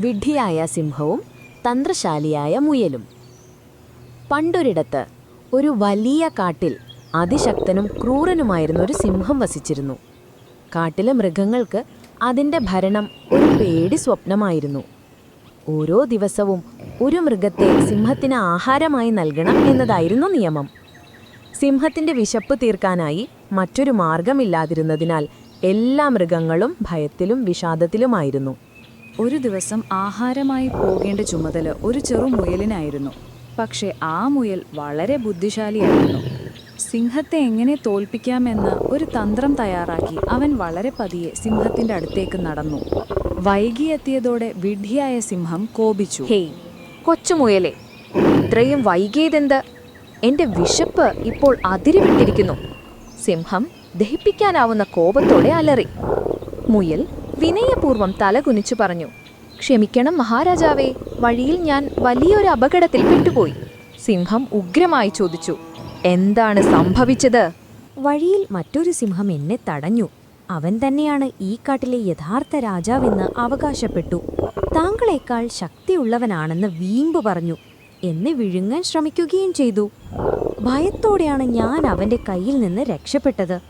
വിഡ്ഢിയായ സിംഹവും തന്ത്രശാലിയായ മുയലും. പണ്ടൊരിടത്ത് ഒരു വലിയ കാട്ടിൽ അതിശക്തനും ക്രൂരനുമായിരുന്ന ഒരു സിംഹം വസിച്ചിരുന്നു. കാട്ടിലെ മൃഗങ്ങൾക്ക് അതിന്റെ ഭരണം ഒരു പേടി സ്വപ്നമായിരുന്നു. ഓരോ ദിവസവും ഒരു മൃഗത്തെ സിംഹത്തിന് ആഹാരമായി നൽകണം എന്നതായിരുന്നു നിയമം. സിംഹത്തിന്റെ വിശപ്പ് തീർക്കാനായി മറ്റൊരു മാർഗമില്ലാതിരുന്നതിനാൽ എല്ലാ മൃഗങ്ങളും ഭയത്തിലും വിഷാദത്തിലുമായിരുന്നു. ഒരു ദിവസം ആഹാരമായി പോകേണ്ട ചുമതല ഒരു ചെറു മുയലിനായിരുന്നു. പക്ഷേ ആ മുയൽ വളരെ ബുദ്ധിശാലിയായിരുന്നു. സിംഹത്തെ എങ്ങനെ തോൽപ്പിക്കാമെന്ന് ഒരു തന്ത്രം തയ്യാറാക്കി അവൻ വളരെ പതിയെ സിംഹത്തിന്റെ അടുത്തേക്ക് നടന്നു. വൈകിയെത്തിയതോടെ വിഡ്ഢിയായ സിംഹം കോപിച്ചു. ഹേയ് കൊച്ചുമുയലെ ഇത്രയും വൈകിയതെന്ത്? എന്റെ വിശപ്പ് ഇപ്പോൾ അതിരുവിട്ടിരിക്കുന്നു സിംഹം ദഹിപ്പിക്കാനാവുന്ന കോപത്തോടെ അലറി. മുയൽ വിനയപൂർവം തലകുനിച്ചു പറഞ്ഞു ക്ഷമിക്കണം മഹാരാജാവേ വഴിയിൽ ഞാൻ വലിയൊരു അപകടത്തിൽ പെട്ടുപോയി. സിംഹം ഉഗ്രമായി ചോദിച്ചു എന്താണ് സംഭവിച്ചത്? വഴിയിൽ മറ്റൊരു സിംഹം എന്നെ തടഞ്ഞു. അവൻ തന്നെയാണ് ഈ കാട്ടിലെ യഥാർത്ഥ രാജാവെന്ന് അവകാശപ്പെട്ടു. താങ്കളെക്കാൾ ശക്തിയുള്ളവനാണെന്ന് വീമ്പ് പറഞ്ഞു. എന്നെ വിഴുങ്ങാൻ ശ്രമിക്കുകയും ചെയ്തു. ഭയത്തോടെയാണ് ഞാൻ അവന്റെ കയ്യിൽ നിന്ന് രക്ഷപ്പെട്ടത്.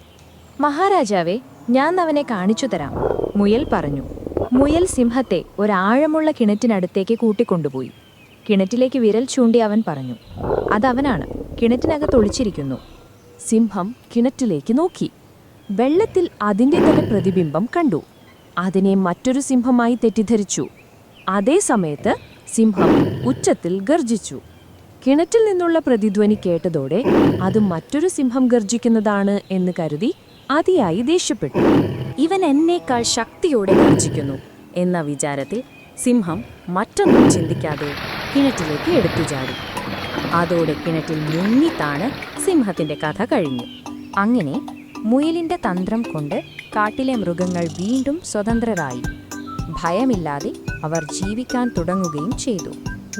മഹാരാജാവേ ഞാൻ അവനെ കാണിച്ചു തരാം. മുയൽ പറഞ്ഞു. മുയൽ സിംഹത്തെ ഒരാഴമുള്ള കിണറ്റിനടുത്തേക്ക് കൂട്ടിക്കൊണ്ടുപോയി. കിണറ്റിലേക്ക് വിരൽ ചൂണ്ടി അവൻ പറഞ്ഞു. അതവനാണ്. കിണറ്റിനകത്ത് ഒളിച്ചിരിക്കുന്നു. സിംഹം കിണറ്റിലേക്ക് നോക്കി. വെള്ളത്തിൽ അതിന്റെ തന്നെ പ്രതിബിംബം കണ്ടു. അതിനെ മറ്റൊരു സിംഹമായി തെറ്റിദ്ധരിച്ചു. അതേ സമയത്ത് സിംഹം ഉച്ചത്തിൽ ഗർജിച്ചു. കിണറ്റിൽ നിന്നുള്ള പ്രതിധ്വനി കേട്ടതോടെ അത് മറ്റൊരു സിംഹം ഗർജിക്കുന്നതാണ് എന്ന് കരുതി അതിയായി ദേഷ്യപ്പെട്ടു. ഇവൻ എന്നേക്കാൾ ശക്തിയോടെ ഗർജിക്കുന്നു എന്ന വിചാരത്തിൽ സിംഹം മറ്റൊന്നും ചിന്തിക്കാതെ കിണറ്റിലേക്ക് എടുത്തു ചാടി. അതോടെ കിണറ്റിൽ മുങ്ങിത്താണ് സിംഹത്തിന്റെ കഥ കഴിഞ്ഞു. അങ്ങനെ മുയലിന്റെ തന്ത്രം കൊണ്ട് കാട്ടിലെ മൃഗങ്ങൾ വീണ്ടും സ്വതന്ത്രരായി. ഭയമില്ലാതെ അവർ ജീവിക്കാൻ തുടങ്ങുകയും ചെയ്തു.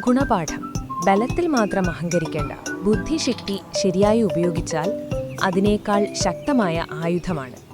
ഗുണപാഠം. ബലത്തിൽ മാത്രം അഹങ്കരിക്കേണ്ട. ബുദ്ധിശക്തി ശരിയായി ഉപയോഗിച്ചാൽ അതിനേക്കാൾ ശക്തമായ ആയുധമാണ്.